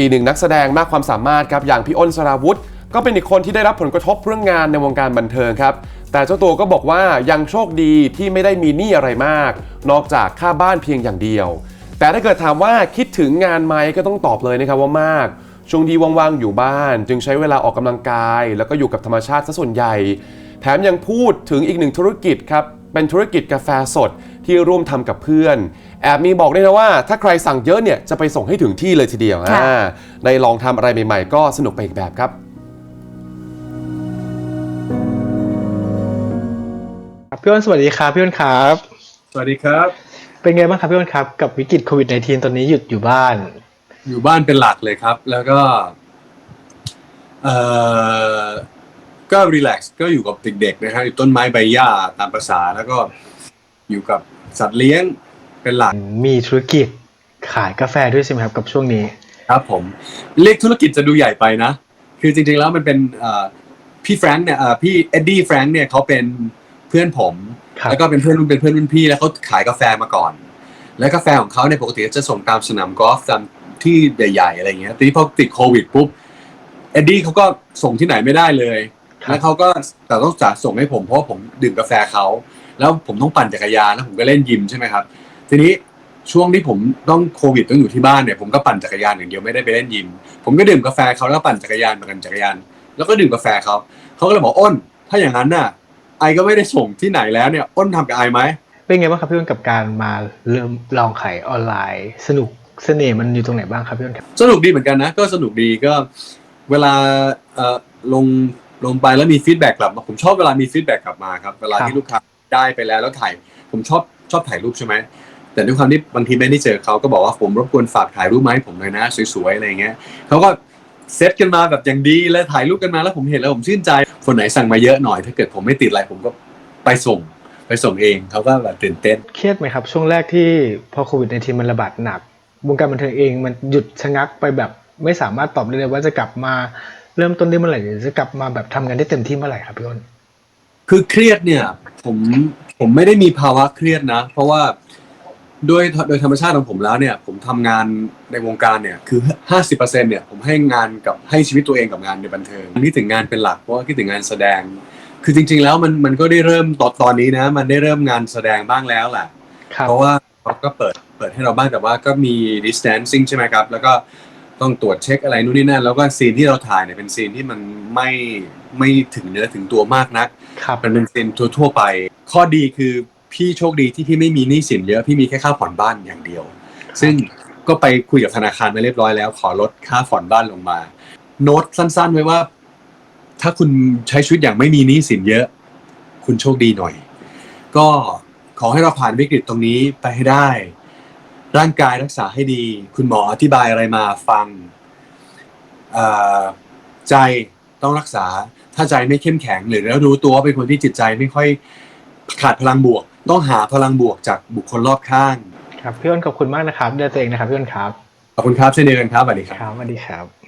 อีกหนึ่งนักแสดงมากความสามารถครับอย่างพี่อ้นสราวุธ ก็เป็นอีกคนที่ได้รับผลกระทบเรื่องงานในวงการบันเทิงครับแต่เจ้าตัวก็บอกว่ายังโชคดีที่ไม่ได้มีหนี้อะไรมาก นอกจากค่าบ้านเพียงอย่างเดียว แต่ถ้าเกิดถามว่าคิดถึงงานไหมก็ต้องตอบเลยนะครับว่ามากช่วงที่ว่างๆอยู่บ้าน จึงใช้เวลาออกกำลังกาย แล้วก็อยู่กับธรรมชาติซะส่วนใหญ่ แถมยังพูดถึงอีกหนึ่งธุรกิจครับ เป็นธุรกิจกาแฟสดที่ร่วมทำกับเพื่อน แอบมีบอกด้วยนะว่า ถ้าใครสั่งเยอะเนี่ยจะไปส่งให้ถึงที่เลยทีเดียวค่ะอ่าได้ลองทำอะไรใหม่ๆ ก็สนุกไปอีกแบบครับครับพี่อ้นสวัสดีครับพี่อ้นครับ สวัสดีครับ เป็นไงบ้างครับพี่อ้นครับ กับวิกฤตโควิด -19 ตอนนี้หยุดอยู่บ้าน อยู่บ้านเป็นหลักเลยครับ แล้วก็ เอ่อ ก็รีแลกซ์ก็อยู่กับเด็กๆนะครับอยู่ต้นไม้ใบหญ้าตามภาษาแล้วก็อยู่กับสัตว์เลี้ยงเป็นหลักมีธุรกิจขายกาแฟด้วยใช่ไหมครับกับช่วงนี้ ครับผมเรียกธุรกิจจะดูใหญ่ไปนะ คือจริงๆแล้วมันเป็นเอ่อพี่แฟรงค์เนี่ยเอ่อพี่เอ็ดดี้แฟรงค์เนี่ยเขาเป็นเพื่อนผมครับแล้วก็เป็นเพื่อนรุ่นเป็นเพื่อนรุ่นพี่แล้วเขาขายกาแฟมาก่อน แล้วกาแฟของเขาเนี่ยปกติจะส่งตามสนามกอล์ฟตามที่ใหญ่ๆอะไรเงี้ยทีนี้พอติดโควิดปุ๊บเอ็ดดี้เขาก็ส่งที่ไหนไม่ได้เลยครับ แล้วเขาก็แต่ต้องจ่ายส่งให้ผมเพราะว่าผมดื่มกาแฟเขาแล้วผมต้องปั่นจักรยานแล้วผมก็เล่นยิมใช่ไหมครับ ทีนี้ช่วงที่ผมต้องโควิดต้องอยู่ที่บ้านเนี่ยผมก็ปั่นจักรยานอย่างเดียวไม่ได้ไปเล่นยิม ผมก็ดื่มกาแฟเขาแล้วก็ปั่นจักรยานเหมือนกันจักรยาน แล้วก็ดื่มกาแฟเขาเขาก็เลยบอกอ้น ถ้าอย่างนั้นน่ะไอก็ไม่ได้ส่งที่ไหนแล้วเนี่ยอ้นทำกับไอไหมเป็นไงบ้างครับพี่อ้นกับการมาเริ่มลองขายออนไลน์ สนุกเสน่ห์มันอยู่ตรงไหนบ้างครับพี่อ้นครับสนุกดีเหมือนกันนะก็สนุกดีก็เวลาเอ่อลง ลงไปแล้วมีฟีดแบ็กกลับมาผมชอบเวลามีฟีดแบ็กกลับมาครับเวลาครับที่ลูกค้าได้ไปแล้วแล้วถ่ายผมชอบชอบถ่ายรูปใช่ไหมแต่ด้วยความที่บางทีไม่ได้เจอเขาก็บอกว่าผมรบกวนฝากถ่ายรูปมาให้ผมหน่อยนะ สวยๆอะไรอย่างเงี้ยเขาก็เซตกันมาแบบอย่างดีแล้วถ่ายรูปกันมาแล้วผมเห็นแล้วผมชื่นใจคนไหนสั่งมาเยอะหน่อย ถ้าเกิดผมไม่ติดอะไรผมก็ไปส่งไปส่งเองเขาก็แบบตื่นเต้นเครียดไหมครับ ช่วงแรกที่พอโควิด -19 มันระบาดหนักวงการบันเทิงเองมันหยุดชะงักไปแบบไม่สามารถตอบได้เลยว่าจะกลับมา เริ่มต้นได้เมื่อไหร่หรือจะกลับมาแบบทำงานได้เต็มที่เมื่อไหร่ครับพี่อ้นคือเครียดเนี่ย ผมผมไม่ได้มีภาวะเครียดนะ เพราะว่าโดยโดยธรรมชาติของผมแล้วเนี่ย ผมทำงานในวงการเนี่ยคือ50%เนี่ยผมให้งานกับให้ชีวิตตัวเองกับงานในบันเทิงคิดถึงงานเป็นหลักเพราะว่าคิดถึงงานแสดง คือจริง ๆ แล้วมันมันก็ได้เริ่มตอนตอนนี้นะ มันได้เริ่มงานแสดงบ้างแล้วแหละครับเพราะว่าเขาก็เปิดเปิดให้เราบ้างแต่ว่าก็มี distancing ใช่ไหมครับ แล้วก็ ต้องตรวจเช็คอะไรนู่นนี่นั่นแล้วก็ซีนที่เราถ่ายเนี่ยเป็นซีนที่มันไม่ไม่ถึงเนื้อถึงตัวมากนักครับมันเป็นซีนทั่วๆไป ข้อดีคือพี่โชคดีที่พี่ไม่มีหนี้สินเยอะพี่มีแค่ค่าผ่อนบ้านอย่างเดียว ซึ่งก็ไปคุยกับธนาคารมาเรียบร้อยแล้ว ขอลดค่าผ่อนบ้านลงมา โน้ตสั้น ๆ ไว้ว่า ถ้าคุณใช้ชีวิตอย่างไม่มีหนี้สินเยอะ คุณโชคดีหน่อย ก็ขอให้เราผ่านวิกฤตตรงนี้ไปให้ได้ ร่างกายรักษาให้ดี คุณหมออธิบายอะไรมาฟังเอ่อใจต้องรักษาถ้าใจไม่เข้มแข็งหรือแล้วรู้ตัวว่าเป็นคนที่จิตใจไม่ค่อยขาดพลังบวก ต้องหาพลังบวกจากบุคคลรอบข้าง ครับพี่อ้นขอบคุณมากนะครับดูแลตัวเองนะครับพี่อ้นครับขอบคุณครับเช่นเดียวกันครับสวัสดีครับครับสวัสดีครับ